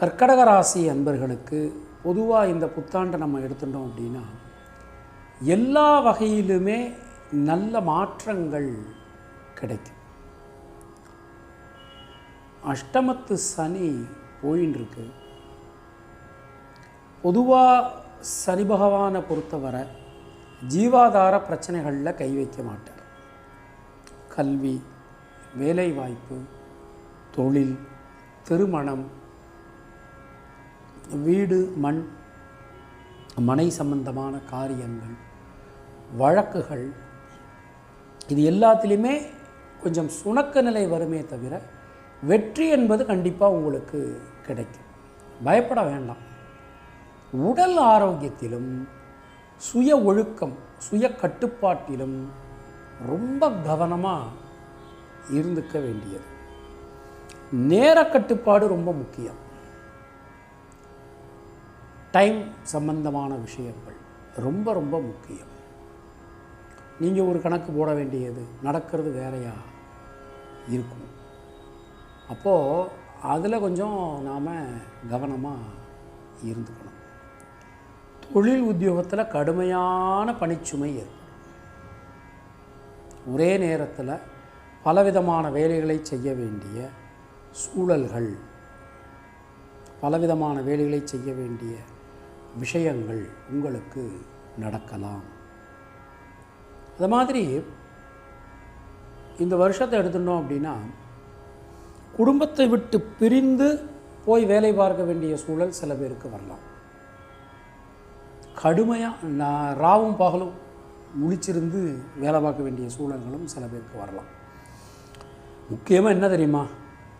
கர்க்கடக ராசி அன்பர்களுக்கு பொதுவாக இந்த புத்தாண்டை நம்ம எடுத்துட்டோம் அப்படின்னா எல்லா வகையிலுமே நல்ல மாற்றங்கள் கிடைக்கும். அஷ்டமத்து சனி போயின்னு பொதுவாக சனி பகவானை பொறுத்தவரை ஜீவாதார பிரச்சனைகளில் கை வைக்க மாட்டார். கல்வி வேலைவாய்ப்பு தொழில் திருமணம் வீடு மண் மனை சம்பந்தமான காரியங்கள் வழக்குகள் இது எல்லாத்துலேயுமே கொஞ்சம் சுணக்க நிலை வருமே தவிர வெற்றி என்பது கண்டிப்பாக உங்களுக்கு கிடைக்கும். பயப்பட வேண்டாம். உடல் ஆரோக்கியத்திலும் சுய ஒழுக்கம் சுய கட்டுப்பாட்டிலும் ரொம்ப கவனமாக இருந்துக்க வேண்டியது. நேர கட்டுப்பாடு ரொம்ப முக்கியம். டைம் சம்பந்தமான விஷயங்கள் ரொம்ப ரொம்ப முக்கியம். நீங்கள் ஒரு கணக்கு போட வேண்டியது நடக்கிறது வேறையாக இருக்கும். அப்போது அதில் கொஞ்சம் நாம் கவனமாக இருந்துக்கணும். தொழில் உத்தியோகத்தில் கடுமையான பணிச்சுமை ஏற்படும். ஒரே நேரத்தில் பலவிதமான வேலைகளை செய்ய வேண்டிய சூழல்கள் பலவிதமான வேலைகளை செய்ய வேண்டிய விஷயங்கள் உங்களுக்கு நடக்கலாம். அது மாதிரி இந்த வருஷத்தை எடுத்துட்டோம் அப்படின்னா குடும்பத்தை விட்டு பிரிந்து போய் வேலை பார்க்க வேண்டிய சூழல் சில பேருக்கு வரலாம். கடுமையாக நான் ராவும் பகலும் முழிச்சிருந்து வேலை பார்க்க வேண்டிய சூழல்களும் சில பேருக்கு வரலாம். முக்கியமாக என்ன தெரியுமா?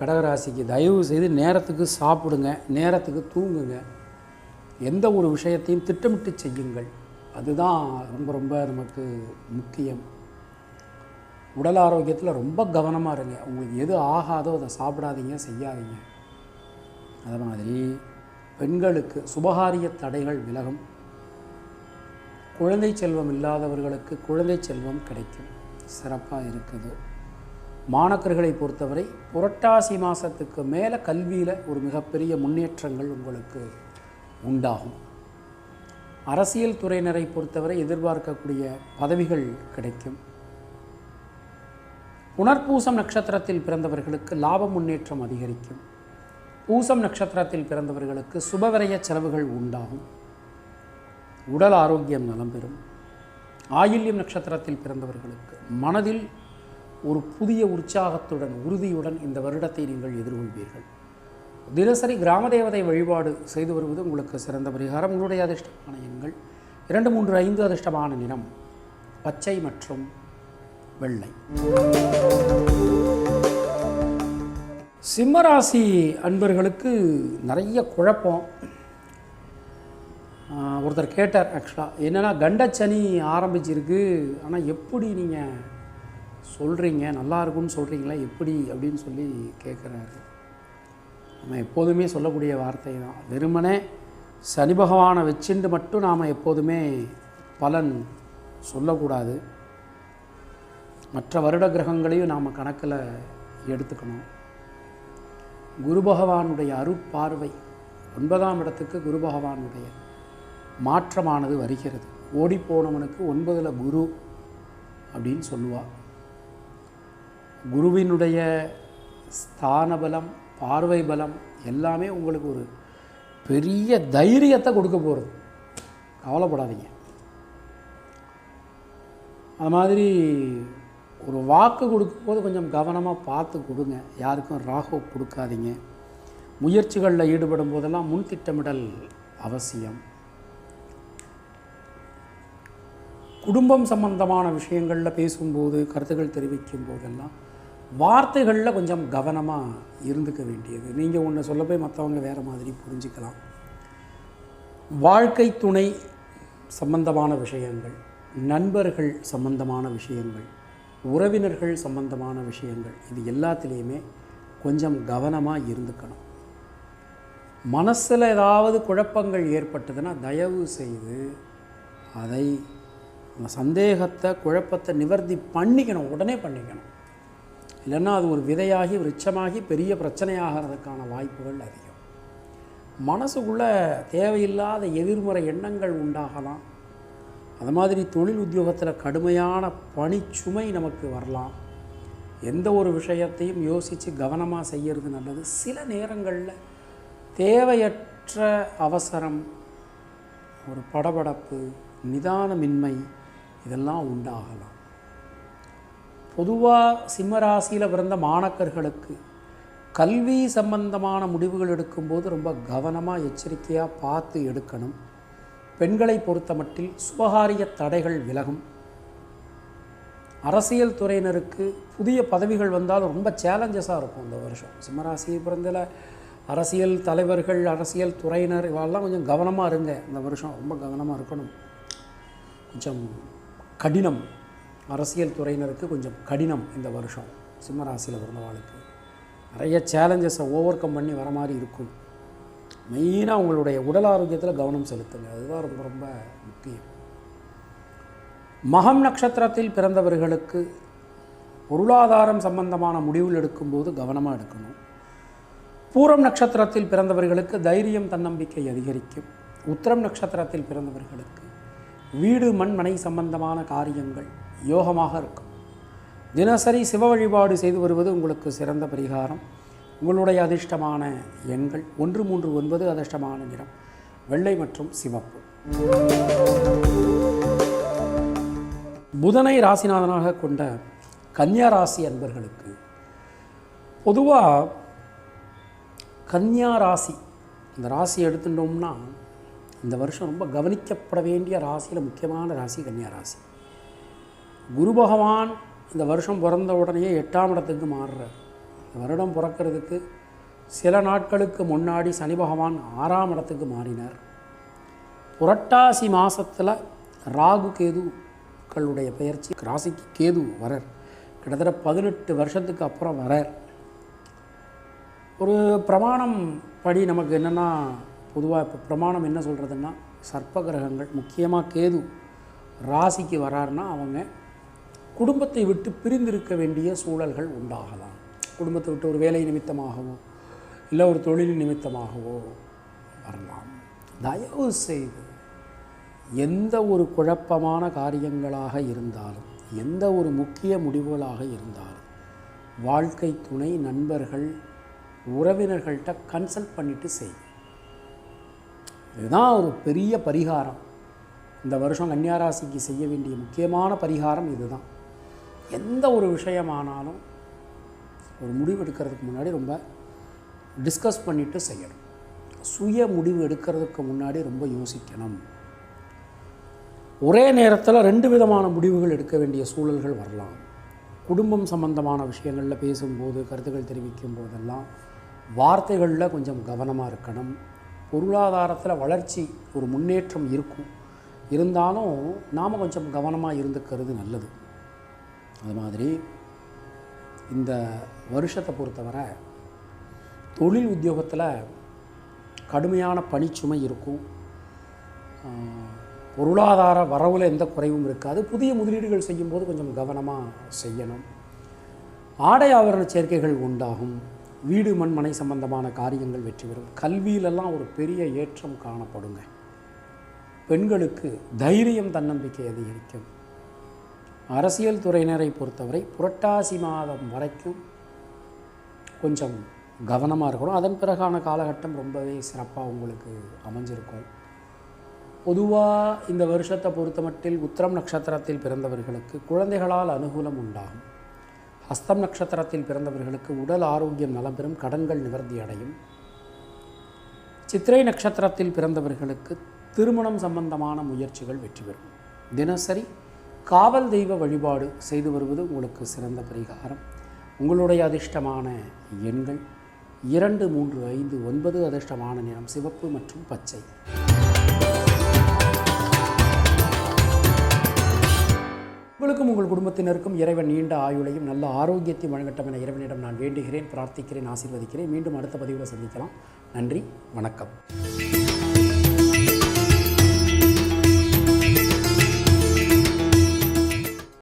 கடகராசிக்கு தயவு செய்து நேரத்துக்கு சாப்பிடுங்க நேரத்துக்கு தூங்குங்க. எந்த ஒரு விஷயத்தையும் திட்டமிட்டு செய்யுங்கள். அதுதான் ரொம்ப ரொம்ப நமக்கு முக்கியம். உடல் ஆரோக்கியத்தில் ரொம்ப கவனமாக இருங்க. உங்களுக்கு எது ஆகாதோ அதை சாப்பிடாதீங்க செய்யாதீங்க. அது மாதிரி பெண்களுக்கு சுபகாரிய தடைகள் விலகும். குழந்தை செல்வம் இல்லாதவர்களுக்கு குழந்தை செல்வம் கிடைக்கும். சிறப்பாக இருக்குது. மாணக்கர்களை பொறுத்தவரை புரட்டாசி மாதத்துக்கு மேலே கல்வியில் ஒரு மிகப்பெரிய முன்னேற்றங்கள் உங்களுக்கு உண்டாகும். அரசியல் துறையினரை பொறுத்தவரை எதிர்பார்க்கக்கூடிய பதவிகள் கிடைக்கும். புனர்பூசம் நட்சத்திரத்தில் பிறந்தவர்களுக்கு லாப முன்னேற்றம் அதிகரிக்கும். பூசம் நட்சத்திரத்தில் பிறந்தவர்களுக்கு சுபவிரய செலவுகள் உண்டாகும். உடல் ஆரோக்கியம் நலம் பெறும். ஆயில்யம் நட்சத்திரத்தில் பிறந்தவர்களுக்கு மனதில் ஒரு புதிய உற்சாகத்துடன் உறுதியுடன் இந்த வருடத்தை நீங்கள் எதிர்கொள்வீர்கள். தினசரி கிராம தேவதை வழிபாடு செய்து வருவது உங்களுக்கு சிறந்த பரிகாரம். உங்களுடைய அதிர்ஷ்டமான எண்கள் இரண்டு மூன்று ஐந்து அதிர்ஷ்டமான நிறம் பச்சை மற்றும் வெள்ளை. சிம்மராசி அன்பர்களுக்கு நிறைய குழப்பம். ஒருத்தர் கேட்டார் ஆக்சுவலாக என்னென்னா கண்டச்சனி ஆரம்பிச்சிருக்கு. ஆனால் எப்படி நீங்கள் சொல்கிறீங்க நல்லா இருக்கும்னு சொல்கிறீங்களா எப்படி? அப்படின்னு சொல்லி கேட்குறாரு நம்ம எப்போதுமே சொல்லக்கூடிய வார்த்தை தான். வெறுமனே சனி பகவானை வச்சுட்டு மட்டும் நாம் எப்போதுமே பலன் சொல்லக்கூடாது. மற்ற வருட கிரகங்களையும் நாம் கணக்கில் எடுத்துக்கணும். குரு பகவானுடைய அருட்பார்வை ஒன்பதாம் இடத்துக்கு குரு பகவானுடைய மாற்றமானது வருகிறது. ஓடிப்போனவனுக்கு ஒன்பதில் குரு அப்படின்னு சொல்லுவாள் குருவினுடைய ஸ்தானபலம் பார்வை பலம் எல்லாமே உங்களுக்கு ஒரு பெரிய தைரியத்தை கொடுக்க போகிறது கவலைப்படாதீங்க. அது மாதிரி ஒரு வாக்கு கொடுக்கும்போது கொஞ்சம் கவனமாக பார்த்து கொடுங்க. யாருக்கும் ராகு கொடுக்காதீங்க. முயற்சிகளில் ஈடுபடும் போதெல்லாம் முன் திட்டமிடல் அவசியம். குடும்பம் சம்பந்தமான விஷயங்களில் பேசும்போது கருத்துக்கள் தெரிவிக்கும் போதெல்லாம் வார்த்தைகளில் கொஞ்சம் கவனமாக இருந்துக்க வேண்டியது. நீங்கள் ஒன்று சொல்ல போய் மற்றவங்க வேறு மாதிரி புரிஞ்சுக்கலாம். வாழ்க்கை துணை சம்பந்தமான விஷயங்கள் நண்பர்கள் சம்பந்தமான விஷயங்கள் உறவினர்கள் சம்பந்தமான விஷயங்கள் இது எல்லாத்துலேயுமே கொஞ்சம் கவனமாக இருந்துக்கணும். மனசில் ஏதாவது குழப்பங்கள் ஏற்பட்டதுன்னா தயவு செய்து அதை சந்தேகத்தை குழப்பத்தை நிவர்த்தி பண்ணிக்கணும் உடனே பண்ணிக்கணும். இல்லைன்னா அது ஒரு விதையாகி விருட்சமாகி பெரிய பிரச்சனையாகிறதுக்கான வாய்ப்புகள் அதிகம். மனசுக்குள்ளே தேவையில்லாத எதிர்மறை எண்ணங்கள் உண்டாகலாம். அது மாதிரி தொழில் உத்தியோகத்தில் கடுமையான பணிச்சுமை நமக்கு வரலாம். எந்த ஒரு விஷயத்தையும் யோசித்து கவனமாக செய்கிறது நல்லது. சில நேரங்களில் தேவையற்ற அவசரம் ஒரு படபடப்பு நிதானமின்மை இதெல்லாம் உண்டாகலாம். பொதுவாக சிம்மராசியில் பிறந்த மாணக்கர்களுக்கு கல்வி சம்பந்தமான முடிவுகள் எடுக்கும்போது ரொம்ப கவனமாக எச்சரிக்கையாக பார்த்து எடுக்கணும். பெண்களை பொறுத்தமட்டில் சுபகாரிய தடைகள் விலகும். அரசியல் துறையினருக்கு புதிய பதவிகள் வந்தாலும் ரொம்ப சேலஞ்சஸாக இருக்கும் இந்த வருஷம். சிம்மராசி பிறந்ததில் அரசியல் தலைவர்கள் அரசியல் துறையினர் இவெல்லாம் கொஞ்சம் கவனமாக இருங்க. இந்த வருஷம் ரொம்ப கவனமாக இருக்கணும். கொஞ்சம் கடினம். அரசியல் துறையினருக்கு கொஞ்சம் கடினம் இந்த வருஷம். சிம்மராசியில் பிறந்தவாளுக்கு நிறைய சேலஞ்சஸை ஓவர் கம் பண்ணி வர மாதிரி இருக்கும். மெயினாக உங்களுடைய உடல் ஆரோக்கியத்தில் கவனம் செலுத்துங்க. அதுதான் ரொம்ப ரொம்ப முக்கியம். மகம் நட்சத்திரத்தில் பிறந்தவர்களுக்கு பொருளாதாரம் சம்பந்தமான முடிவுகள் எடுக்கும்போது கவனமாக எடுக்கணும். பூரம் நட்சத்திரத்தில் பிறந்தவர்களுக்கு தைரியம் தன்னம்பிக்கை அதிகரிக்கும். உத்திரம் நட்சத்திரத்தில் பிறந்தவர்களுக்கு வீடு மண் மனை சம்பந்தமான காரியங்கள் யோகமாக இருக்கும். தினசரி சிவ வழிபாடு செய்து வருவது உங்களுக்கு சிறந்த பரிகாரம். உங்களுடைய அதிர்ஷ்டமான எண்கள் ஒன்று மூன்று ஒன்பது அதிர்ஷ்டமான நிறம் வெள்ளை மற்றும் சிவப்பு. புதனை ராசிநாதனாக கொண்ட கன்னியா ராசி அன்பர்களுக்கு பொதுவாக கன்னியா ராசி இந்த ராசி எடுத்துட்டோம்னா இந்த வருஷம் ரொம்ப கவனிக்கப்பட வேண்டிய ராசியில் முக்கியமான ராசி கன்னியா ராசி. குரு பகவான் இந்த வருஷம் பிறந்த உடனேயே எட்டாம் இடத்துக்கு மாறுறார். இந்த வருடம் பிறக்கிறதுக்கு சில நாட்களுக்கு முன்னாடி சனி பகவான் ஆறாம் இடத்துக்கு மாறினார். புரட்டாசி மாதத்தில் ராகு கேதுக்களுடைய பெயர்ச்சி ராசிக்கு கேது வரர். கிட்டத்தட்ட பதினெட்டு வருஷத்துக்கு அப்புறம் வரர். ஒரு பிரமாணம் படி நமக்கு என்னென்னா பொதுவாக இப்போ பிரமாணம் என்ன சொல்கிறதுன்னா சர்ப்ப கிரகங்கள் முக்கியமாக கேது ராசிக்கு வராருன்னா அவங்க குடும்பத்தை விட்டு பிரிந்திருக்க வேண்டிய சூழல்கள் உண்டாகலாம். குடும்பத்தை விட்டு ஒரு வேலை நிமித்தமாகவோ இல்லை ஒரு தொழில் நிமித்தமாகவோ வரலாம். தயவு செய்து எந்த ஒரு குழப்பமான காரியங்களாக இருந்தாலும் எந்த ஒரு முக்கிய முடிவுகளாக இருந்தாலும் வாழ்க்கை துணை நண்பர்கள் உறவினர்கள்ட்ட கன்சல்ட் பண்ணிவிட்டு செய்யும் இதுதான் ஒரு பெரிய பரிகாரம். இந்த வருஷம் கன்னியாராசிக்கு செய்ய வேண்டிய முக்கியமான பரிகாரம் இதுதான். எந்த ஒரு விஷயமானாலும் ஒரு முடிவு எடுக்கிறதுக்கு முன்னாடி ரொம்ப டிஸ்கஸ் பண்ணிவிட்டு செய்யணும். சுய முடிவு எடுக்கிறதுக்கு முன்னாடி ரொம்ப யோசிக்கணும். ஒரே நேரத்தில் ரெண்டு விதமான முடிவுகள் எடுக்க வேண்டிய சூழல்கள் வரலாம். குடும்பம் சம்பந்தமான விஷயங்களில் பேசும்போது கருத்துக்கள் தெரிவிக்கும் போதெல்லாம் வார்த்தைகளில் கொஞ்சம் கவனமாக இருக்கணும். பொருளாதாரத்தில் வளர்ச்சி ஒரு முன்னேற்றம் இருக்கும். இருந்தாலும் நாம் கொஞ்சம் கவனமாக இருந்துக்கிறது நல்லது. அது மாதிரி இந்த வருஷத்தை பொறுத்தவரை தொழில் உத்தியோகத்தில் கடுமையான பணிச்சுமை இருக்கும். பொருளாதார வரவில் எந்த குறைவும் இருக்காது. புதிய முதலீடுகள் செய்யும்போது கொஞ்சம் கவனமாக செய்யணும். ஆடை ஆவரண சேர்க்கைகள் உண்டாகும். வீடு மண்மனை சம்பந்தமான காரியங்கள் வெற்றி பெறும். கல்வியிலெல்லாம் ஒரு பெரிய ஏற்றம் காணப்படுங்க. பெண்களுக்கு தைரியம் தன்னம்பிக்கை அதிகரிக்கும். அரசியல் துறையினரை பொறுத்தவரை புரட்டாசி மாதம் வரைக்கும் கொஞ்சம் கவனமாக இருக்கணும். அதன் பிறகான காலகட்டம் ரொம்பவே சிறப்பாக உங்களுக்கு அமைஞ்சிருக்கும். பொதுவாக இந்த வருஷத்தை பொறுத்தமட்டில் உத்திரம் நட்சத்திரத்தில் பிறந்தவர்களுக்கு குழந்தைகளால் அனுகூலம் உண்டாகும். ஹஸ்தம் நட்சத்திரத்தில் பிறந்தவர்களுக்கு உடல் ஆரோக்கியம் நலம்பெறும் கடன்கள் நிவர்த்தி அடையும். சித்திரை நட்சத்திரத்தில் பிறந்தவர்களுக்கு திருமணம் சம்பந்தமான முயற்சிகள் வெற்றி பெறும். தினசரி காவல் தெய்வ வழிபாடு செய்து வருவது உங்களுக்கு சிறந்த பரிகாரம். உங்களுடைய அதிர்ஷ்டமான எண்கள் இரண்டு மூன்று ஐந்து ஒன்பது அதிர்ஷ்டமான நிறம் சிவப்பு மற்றும் பச்சை. உங்களுக்கும் உங்கள் குடும்பத்தினருக்கும் இறைவன் நீண்ட ஆயுளையும் நல்ல ஆரோக்கியத்தையும் வழங்கட்டும் என இறைவனிடம் நான் வேண்டுகிறேன் பிரார்த்திக்கிறேன் ஆசீர்வதிக்கிறேன். மீண்டும் அடுத்த பதிவில் சந்திக்கலாம். நன்றி வணக்கம்.